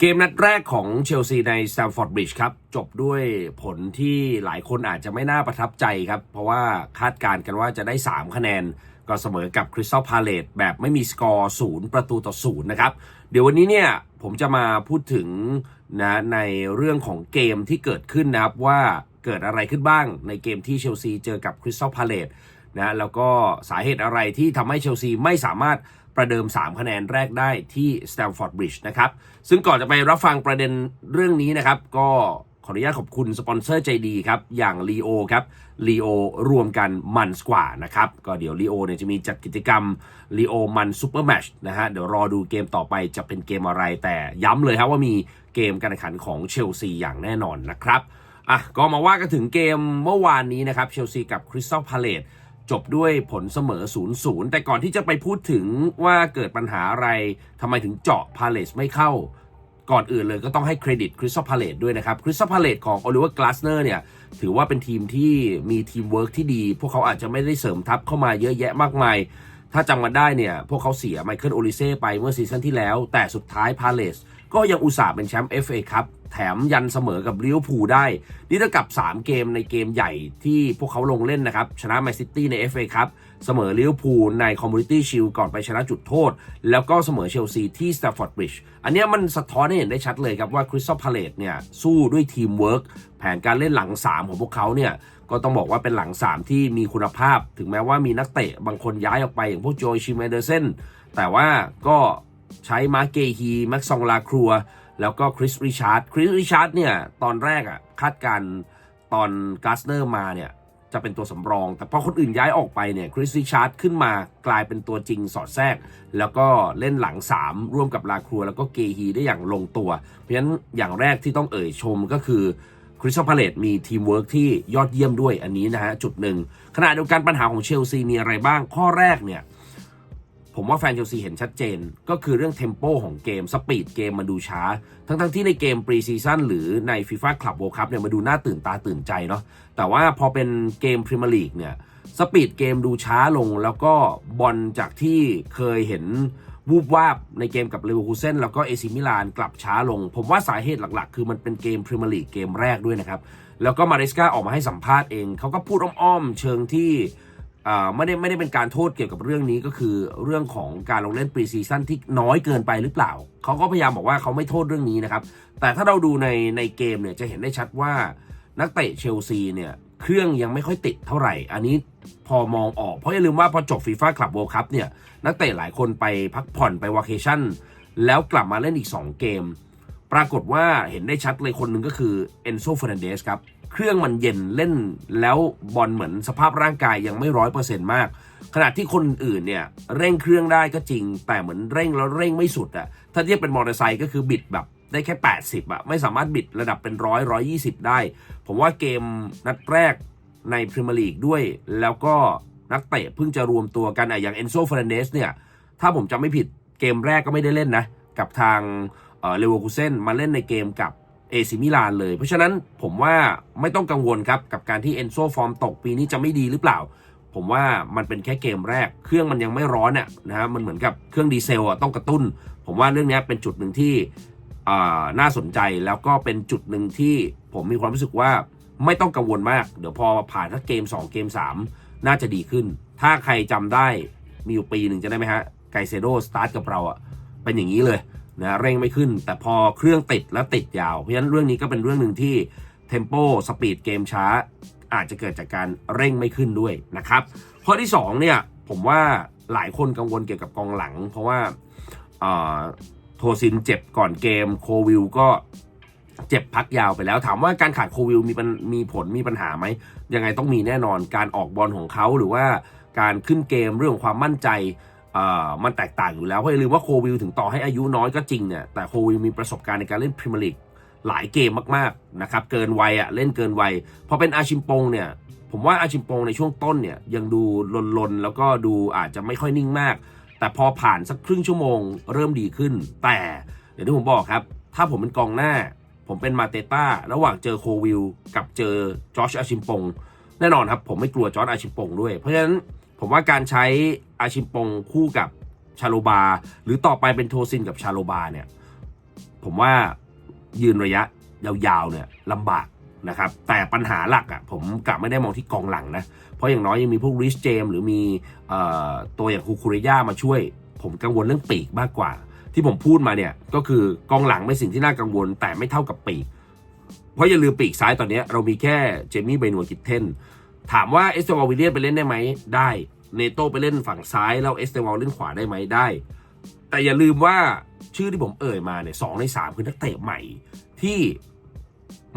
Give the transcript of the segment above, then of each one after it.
เกมนัดแรกของเชลซีใน Stamford Bridge ครับ จบด้วยผลที่หลายคนอาจจะไม่น่าประทับใจครับ เพราะว่าคาดการณ์กันว่าจะได้ 3 คะแนน ก็เสมอกับ Crystal Palace แบบไม่มีสกอร์ศูนย์ประตูต่อศูนย์นะครับ เดี๋ยววันนี้เนี่ย ผมจะมาพูดถึงนะในเรื่องของเกมที่เกิดขึ้นนะครับ ว่าเกิดอะไรขึ้นบ้างในเกมที่เชลซีเจอกับ Crystal Palace นะแล้วก็สาเหตุอะไรที่ทำให้เชลซีไม่สามารถ ประเดิม 3 คะแนนแรกได้ที่ Stamford Bridge นะครับ ซึ่งก่อนจะไปรับฟังประเด็นเรื่องนี้นะครับ ก็ขออนุญาตขอบคุณสปอนเซอร์ใจดีครับ อย่าง Leo ครับ Leo รวมกันมันกว่านะครับ ก็เดี๋ยว Leo เนี่ยจะมีจัดกิจกรรม Leo มันซูเปอร์แมชนะฮะ เดี๋ยวรอดูเกมต่อไปจะเป็นเกมอะไรแต่ย้ำเลยครับว่ามีเกมการแข่งขันของเชลซีอย่างแน่นอนนะครับอะก็มาว่ากันถึงเกมเมื่อวานนี้นะครับเชลซีกับคริสตัลพาเลต จบด้วยผลเสมอ 0-0 แต่ก่อนที่จะไปพูดถึงว่าเกิดปัญหาอะไรทำไมถึงเจาะพาเลสไม่เข้า ก่อนอื่นเลยก็ต้องให้เครดิตคริสตัลพาเลตด้วยนะครับคริสตัลพาเลตของโอลิเวอร์กลาสเนอร์เนี่ย ถือว่าเป็นทีมที่มีทีมเวิร์กที่ดี พวกเขาอาจจะไม่ได้เสริมทัพเข้ามาเยอะแยะมากมาย ถ้าจำมาได้เนี่ย พวกเขาเสียไมเคิลโอลิเซ่ไปเมื่อซีซั่นที่แล้ว แต่สุดท้ายพาเลสก็ยังอุตส่าห์เป็นแชมป์ FA ครับแถมยันเสมอกับลิเวอร์พูลได้ นี่เท่ากับ 3 เกมในเกมใหญ่ที่พวกเขาลงเล่นนะครับ ชนะแมนซิตี้ใน FA ครับเสมอลิเวอร์พูลในคอมมูนิตี้ชิลก่อนไปชนะจุดโทษ แล้วก็เสมอเชลซีที่สแตฟฟอร์ดบริดจ์อันนี้มันสะท้อนให้เห็นได้ชัดเลยครับว่าคริสตัลพาเลตเนี่ยสู้ด้วยทีมเวิร์กแผนการเล่นหลัง 3 ของพวกเขาเนี่ย ก็ต้องบอกว่าเป็นหลัง 3 ที่มีคุณภาพ ถึงแม้ว่ามีนักเตะบางคนย้ายออกไปอย่างพวกโจยชิมเอเดอร์เซนแต่ว่าก็ใช้มาเกฮีแม็กซองลาครัว แล้วก็คริสริชาร์ดคริสริชาร์ดเนี่ย ตอนแรกอะ่ะคาดการตอนกาสเนอร์มาเนี่ย จะเป็นตัวสำรอง แต่พอคนอื่นย้ายออกไปเนี่ยคริสริชาร์ดขึ้นมากลายเป็นตัวจริงสอดแทรก แล้วก็เล่นหลัง 3 ร่วมกับลาครัว แล้วก็เกฮีได้อย่างลงตัว เพราะฉะนั้นอย่างแรกที่ต้องเอ่ยชมก็คือ คริสตัลพาเลตมีทีมเวิร์กที่ยอดเยี่ยมด้วยอันนี้นะฮะจุดหนึ่งขณะเดียวกันปัญหาของเชลซีมีอะไรบ้างข้อแรกเนี่ย ผมว่าแฟนเชลซีเห็นชัดเจน ก็คือเรื่องเทมโปของเกม สปีดเกมมันดูช้า ทั้งๆทที่ในเกมปรีซีซั่นหรือใน FIFA Club World Cup เนี่ยมาดูน่าตื่นตาตื่นใจเนาะแต่ว่าพอเป็นเกมพรีเมียร์ลีกเนี่ยสปีดเกมดูช้าลงแล้วก็บอลจากที่เคยเห็น วูบวาบในเกมกับเลเวอร์คูเซนแล้วก็เอซิมิลานกลับช้าลง ผมว่าสาเหตุหลักๆ คือมันเป็นเกมพรีเมียร์ลีกเกมแรกด้วยนะครับ แล้วก็มาริสกาออกมาให้สัมภาษณ์เอง เขาก็พูดอ้อมๆ เชิงที่ไม่ได้ไม่ได้เป็นการโทษเกี่ยวกับเรื่องนี้ก็คือเรื่องของการลงเล่นปรีซีซั่นที่น้อยเกินไปหรือเปล่า เขาก็พยายามบอกว่าเขาไม่โทษเรื่องนี้นะครับ แต่ถ้าเราดูในในเกมเนี่ยจะเห็นได้ชัดว่านักเตะเชลซีเนี่ย เครื่องยังไม่ค่อยติดเท่าไหร่ อันนี้พอมองออกเพราะอย่าลืมว่าพอจบฟีฟ่าคลับเวิลคัพเนี่ย นักเตะหลายคนไปพักผ่อนไปวาเคชั่น แล้วกลับมาเล่นอีก 2 เกม ปรากฏว่าเห็นได้ชัดเลยคนหนึ่งก็คือเอนโซเฟรนเดสครับ เครื่องมันเย็นเล่นแล้วบอลเหมือนสภาพร่างกายยังไม่ร้อยเปอร์เซ็นต์มาก ขณะที่คนอื่นเนี่ย เร่งเครื่องได้ก็จริง แต่เหมือนเร่งแล้วเร่งไม่สุดอะถ้าเทียบเป็นมอเตอร์ไซค์ก็คือบิดแบบ ได้แค่ 80อะไม่สามารถบิดระดับเป็นร้อยร้อยยี่สิบได้ ผมว่าเกมนัดแรกในพรีเมียร์ลีกด้วย แล้วก็นักเตะเพิ่งจะรวมตัวกันอะอย่างเอนโซฟรานเดสเนี่ย ถ้าผมจำไม่ผิดเกมแรกก็ไม่ได้เล่นนะ กับทางเลเวอร์คูเซนมาเล่นในเกมกับเอซิมิลานเลย เพราะฉะนั้นผมว่าไม่ต้องกังวลครับ กับการที่เอนโซฟอร์มตกปีนี้จะไม่ดีหรือเปล่า ผมว่ามันเป็นแค่เกมแรก เครื่องมันยังไม่ร้อนอะนะฮะมันเหมือนกับเครื่องดีเซลอะต้องกระตุ้น ผมว่าเรื่องนี้เป็นจุดหนึ่งที่ น่าสนใจแล้วก็เป็นจุดหนึ่งที่ผมมีความรู้สึกว่าไม่ต้องกังวลมาก เดี๋ยวพอผ่านทักเกม 2 เกม 3 น่าจะดีขึ้น ถ้าใครจำได้มีอยู่ปีหนึ่งจะได้ไหมฮะ ไกเซโดสตาร์ทกับเราอะเป็นอย่างนี้เลยนะเร่งไม่ขึ้น แต่พอเครื่องติดแล้วติดยาว เพราะฉะนั้นเรื่องนี้ก็เป็นเรื่องหนึ่งที่เทมโปสปีดเกมช้า อาจจะเกิดจากการเร่งไม่ขึ้นด้วยนะครับข้อที่2เนี่ยผมว่าหลายคนกังวลเกี่ยวกับกองหลัง เพราะว่า โทซินเจ็บก่อนเกมโควิลก็เจ็บพักยาวไปแล้วถามว่าการขาดโควิลมีมีผลมีปัญหาไหมยังไงต้องมีแน่นอนการออกบอลของเขาหรือว่าการขึ้นเกมเรื่องของความมั่นใจมันแตกต่างอยู่แล้วเพราะอย่าลืมว่าโควิลถึงต่อให้อายุน้อยก็จริงเนี่ยแต่โควิลมีประสบการณ์ในการเล่นพรีเมียร์ลีกหลายเกมมากๆนะครับเกินวัยอะเล่นเกินวัยพอเป็นอาชิมปงเนี่ยผมว่าอาชิมปงในช่วงต้นเนี่ยยังดูลนๆแล้วก็ดูอาจจะไม่ค่อยนิ่งมาก แต่พอผ่านสักครึ่งชั่วโมงเริ่มดีขึ้น แต่อย่างที่ผมบอกครับ ถ้าผมเป็นกองหน้า ผมเป็นมาเตต้าระหว่างเจอโควิลกับเจอจอชอาชิมปงแน่นอนครับ ผมไม่กลัวจอร์จอาชิมปงด้วย เพราะฉะนั้นผมว่าการใช้อาชิมปงคู่กับชาโลบา หรือต่อไปเป็นโทซินกับชาโลบาเนี่ย ผมว่ายืนระยะยาวๆเนี่ยลำบาก นะครับแต่ปัญหาหลักอะ่ะผมกลับไม่ได้มองที่กองหลังนะ เพราะอย่างน้อยยังมีพวกริชเจมหรือมีออตัวอย่างคูคูเรย่ามาช่วย ผมกังวลเรื่องปีกมากกว่า ที่ผมพูดมาเนี่ยก็คือกองหลังเป็นสิ่งที่น่ากังวล แต่ไม่เท่ากับปีก เพราะอย่าลืมปีกซ้ายตอนนี้เรามีแค่เจมี่ไบนัวกิทเทนถามว่าเอสเตวอลวิเลียนไปเล่นได้ไหมได้เนโตไปเล่นฝั่งซ้ายแล้วเอสเตวอลเล่นขวาได้ไหมได้ แต่อย่าลืมว่าชื่อที่ผมเอ่ยมาเนี่ยสองในสามคือนักเตะใหม่ที่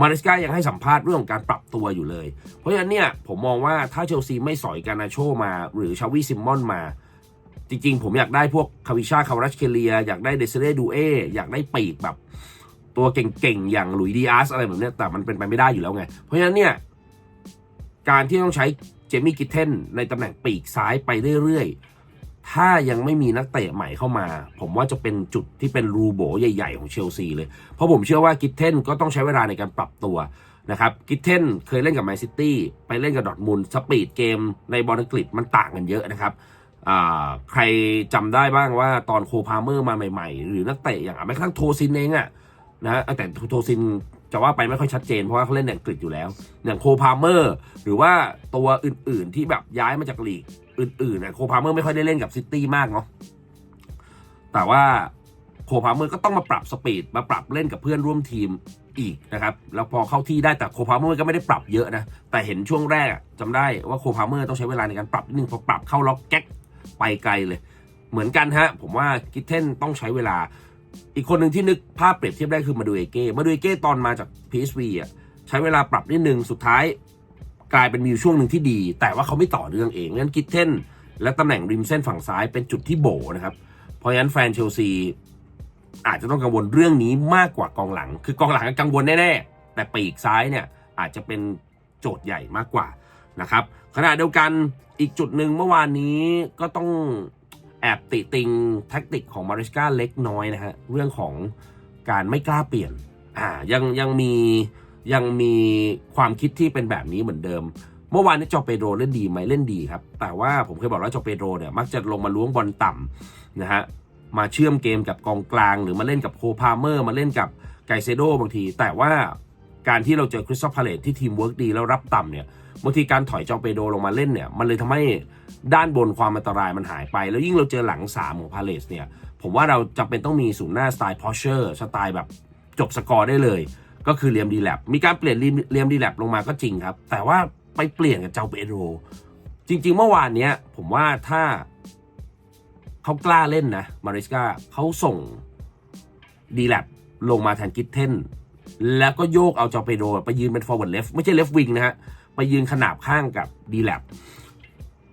มาริสกายังให้สัมภาษณ์เรื่องของการปรับตัวอยู่เลย เพราะฉะนั้นเนี่ยผมมองว่าถ้าเชลซีไม่สอยการนาโชมา หรือชาวิซิมมอนมา จริงๆ ผมอยากได้พวกคาวิชาคารัชเคเลีย อยากได้เดซเรดูเออยากได้ปีกแบบตัวเก่งๆ อย่างหลุยดีอาร์สอะไรแบบนี้แต่มันเป็นไปไม่ได้อยู่แล้วไง เพราะฉะนั้นเนี่ยการที่ต้องใช้เจมี่กิทเทนในตำแหน่งปีกซ้ายไปเรื่อยๆ ถ้ายังไม่มีนักเตะใหม่เข้ามา ผมว่าจะเป็นจุดที่เป็นรูโบใหญ่ ๆ ของเชลซีเลย เพราะผมเชื่อว่ากิทเทนก็ต้องใช้เวลาในการปรับตัวนะครับกิทเทนเคยเล่นกับแมนซิตี้ไปเล่นกับดอทมุนสปีดเกมในบอลอังกฤษมันต่างกันเยอะนะครับใครจำได้บ้างว่าตอนโคพาเมอร์มาใหม่ๆ หรือนักเตะอย่างแม้กระทั่งโทซินเองอะนะฮะแต่โทซินจะว่าไปไม่ค่อยชัดเจนเพราะว่าเขาเล่นในอังกฤษอยู่แล้ว อย่างโคพาเมอร์ หรือว่าตัวอื่นๆที่แบบย้ายมาจากลีก อื่นๆเนี่ยโคพาเมอร์ไม่ค่อยได้เล่นกับซิตี้มากเนาะแต่ว่าโคพาเมอร์ก็ต้องมาปรับสปีดมาปรับเล่นกับเพื่อนร่วมทีมอีกนะครับ แล้วพอเข้าที่ได้แต่โคพาเมอร์ก็ไม่ได้ปรับเยอะนะ แต่เห็นช่วงแรกอะจำได้ว่าโคพาเมอร์ต้องใช้เวลาในการปรับนิดนึงพอปรับเข้าล็อกแก๊กไปไกลเลย เหมือนกันฮะ ผมว่ากิทเทนต้องใช้เวลา อีกคนหนึ่งที่นึกภาพเปรียบเทียบได้คือมาดูเอเก้มาดูเอเก้ตอนมาจาก PSV อะใช้เวลาปรับนิดนึงสุดท้าย กลายเป็นมีอยู่ช่วงหนึ่งที่ดี แต่ว่าเขาไม่ต่อเรื่องเองงั้นกิทเทนและตำแหน่งริมเส้นฝั่งซ้ายเป็นจุดที่โบนะครับ เพราะฉะนั้นแฟนเชลซีอาจจะต้องกังวลเรื่องนี้มากกว่ากองหลัง คือกองหลังกังวลแน่ๆ แต่ปีกซ้ายเนี่ยอาจจะเป็นโจทย์ใหญ่มากกว่านะครับขณะเดียวกันอีกจุดหนึ่งเมื่อวานนี้ก็ต้องแอบติติงแท็กติกของมาริสกาเล็กน้อยนะฮะเรื่องของการไม่กล้าเปลี่ยนอ่ายังยังมี ยังมีความคิดที่เป็นแบบนี้เหมือนเดิม เมื่อวานนี้จอเปโดเล่นดีไหมเล่นดีครับ แต่ว่าผมเคยบอกว่าจอเปโดเนี่ยมักจะลงมาล้วงบอลต่ำนะฮะมาเชื่อมเกมกับกองกลาง หรือมาเล่นกับโคพาเมอร์ มาเล่นกับไกเซโดบางที แต่ว่าการที่เราเจอคริสตัลพาเลตที่ทีมเวิร์กดีแล้วรับต่ำเนี่ยบางทีการถอยจอเปโดลงมาเล่นเนี่ยมันเลยทำให้ด้านบนความอันตรายมันหายไป แล้วยิ่งเราเจอหลังสามของพาเลสเนี่ยผมว่าเราจำเป็นต้องมีศูนย์หน้าสไตล์พอเชอร์สไตล์แบบจบสกอร์ได้เลย ก็คือเลียมดีแลบมีการเปลี่ยนเลียมดีแลบลงมาก็จริงครับ แต่ว่าไปเปลี่ยนกับเจ้าเปโดจริง ๆ เมื่อวานเนี้ย ผมว่าถ้าเขากล้าเล่นนะมาริสกาเขาส่งดีแลบลงมาแทนกิทเทนแล้วก็โยกเอาจอเปโดไปยืนเป็น forward left ไม่ใช่ left wing นะฮะไปยืนขนาบข้างกับดีแลบ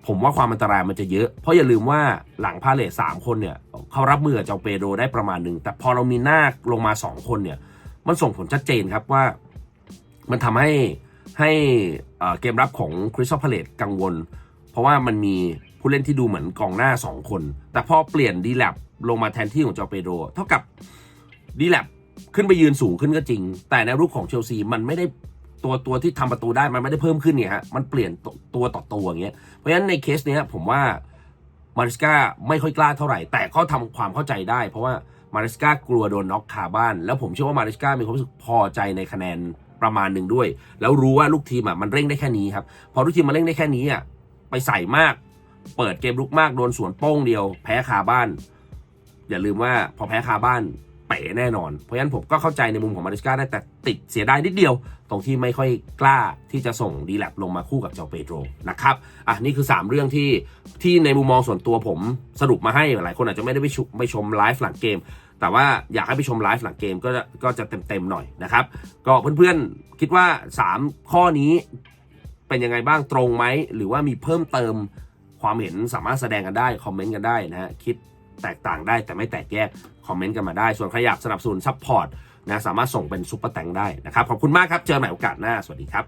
ผมว่าความอันตรายมันจะเยอะ เพราะอย่าลืมว่าหลังพาเลทสามคนเนี่ยเขารับมือกับจอเปโดได้ประมาณหนึ่ง แต่พอเรามีหน้าลงมาสองคนเนี่ย มันส่งผลชัดเจนครับว่ามันทำให้ให้เกมรับของคริสตัลพาเลตกังวล เพราะว่ามันมีผู้เล่นที่ดูเหมือนกองหน้า 2 คน แต่พอเปลี่ยนดีแลบลงมาแทนที่ของจอเปโดเท่ากับดีแลบขึ้นไปยืนสูงขึ้นก็จริง แต่ในรูปของเชลซีมันไม่ได้ตัวตัวที่ทำประตูได้มันไม่ได้เพิ่มขึ้นเนี่ยฮะมันเปลี่ยนตัวตัวต่อตัวอย่างเงี้ยเพราะฉะนั้นในเคสเนี้ยผมว่ามาริสกาไม่ค่อยกล้าเท่าไหร่ แต่ก็ทำความเข้าใจได้ เพราะว่า มาริสกากลัวโดนน็อกคาบ้าน แล้วผมเชื่อว่ามาริสกามีความรู้สึกพอใจในคะแนนประมาณหนึ่งด้วย แล้วรู้ว่าลูกทีมอะมันเร่งได้แค่นี้ครับ พอลูกทีมมันเร่งได้แค่นี้อะไปใส่มาก เปิดเกมลุกมากโดนสวนโป้งเดียว แพ้คาบ้าน อย่าลืมว่าพอแพ้คาบ้านเป๋แน่นอน เพราะฉะนั้นผมก็เข้าใจในมุมของมาริสกาได้แต่ติดเสียดายนิดเดียว ตรงที่ไม่ค่อยกล้าที่จะส่งดีแลบลงมาคู่กับเจ้าเปโดรนะครับ อะนี่คือ 3 เรื่องที่ที่ในมุมมองส่วนตัวผมสรุปมาให้หลายคนอาจจะไม่ได้ไปชมไปชมไลฟ์หลังเกม แต่ว่าอยากให้ไปชมไลฟ์หลังเกมก็จะก็จะเต็มๆหน่อยนะครับ ก็เพื่อนๆคิดว่า 3 ข้อนี้เป็นยังไงบ้างตรงไหม หรือว่ามีเพิ่มเติมความเห็นสามารถแสดงกันได้คอมเมนต์กันได้นะฮะคิดแตกต่างได้แต่ไม่แตกแยกคอมเมนต์กันมาได้ ส่วนใครอยากสนับสนุนซัพพอร์ตนะสามารถส่งเป็นซุปเปอร์แตงได้นะครับ ขอบคุณมากครับ เจอกันใหม่โอกาสหน้า สวัสดีครับ